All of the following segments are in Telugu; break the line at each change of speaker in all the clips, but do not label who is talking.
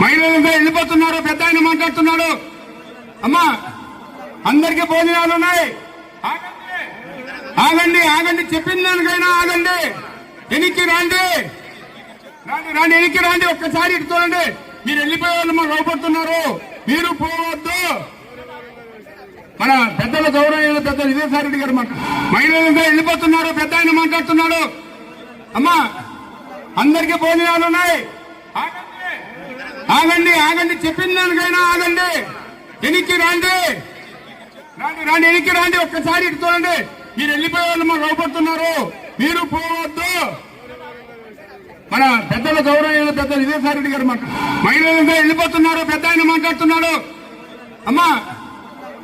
మహిళలంతా వెళ్ళిపోతున్నారు పెద్ద ఆయన మాట్లాడుతున్నాడు. అమ్మా అందరికీ భోజనాలు ఉన్నాయి. ఆగండి. ఆగండి చెప్పిన దానికైనా ఆగండి. ఎనికి రాండి. రాండి రాండి. ఎనికి రాండి. ఒక్కసారి ఇటు చూడండి. మీరు వెళ్ళిపోయే వాళ్ళు మాకు అవపడుతున్నారు మీరు పోవద్దు. మన పెద్దల గౌరవ పెద్ద విజయసాయి గారు మాట మహిళలంతా వెళ్ళిపోతున్నారు. పెద్ద ఆయన మాట్లాడుతున్నాడు. అమ్మా అందరికీ భోజనాలు ఉన్నాయి. ఆగండి. ఆగండి ఆగండి చెప్పిన దానికైనా ఆగండి. ఎనికి రాండి. రాండి రాండి ఎనికి రాండి. ఒక్కసారి ఇటు చూడండి. మీరు వెళ్ళిపోయే వాళ్ళు మాకు అవపడుతున్నారు మీరు పోవద్దు. మన పెద్దల గౌరవ పెద్ద విజయసాయి గారు మాట మహిళలంతా వెళ్ళిపోతున్నారు. పెద్ద ఆయన మాట్లాడుతున్నాడు. అమ్మా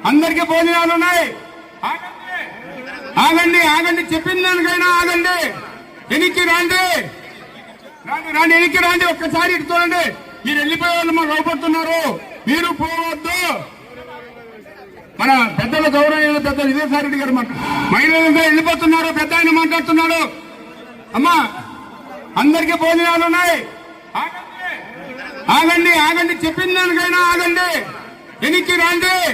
అందరికీ భోజనాలు ఉన్నాయి. ఆగండి. ఆగండి ఆగండి చెప్పిన దానికైనా ఆగండి. ఎనికి రాండి. రాండి రాండి ఎనికి రాండి. ఒక్కసారి ఇటు చూడండి. మీరు వెళ్ళిపోయే వాళ్ళు మాకు అవపడుతున్నారు మీరు పోవద్దు. మన పెద్దల గౌరవ పెద్ద విజయసాయి గారు మాట మహిళలంతా వెళ్ళిపోతున్నారు. పెద్ద ఆయన మాట్లాడుతున్నాడు. అమ్మా అందరికీ భోజనాలు ఉన్నాయి. ఆగండి. ఆగండి చెప్పిన దానికైనా ఆగండి. ఎనికి రాండి.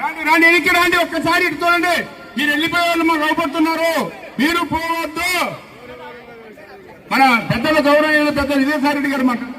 రాండి రాండి. ఎనికి రాండి. ఒక్కసారి ఇటు చూడండి. మీరు వెళ్ళిపోయే వాళ్ళు మాకు అవపడుతున్నారు మీరు పోవద్దు. మన పెద్దల గౌరవ పెద్ద విజయసాయి గారు మాట్లాడు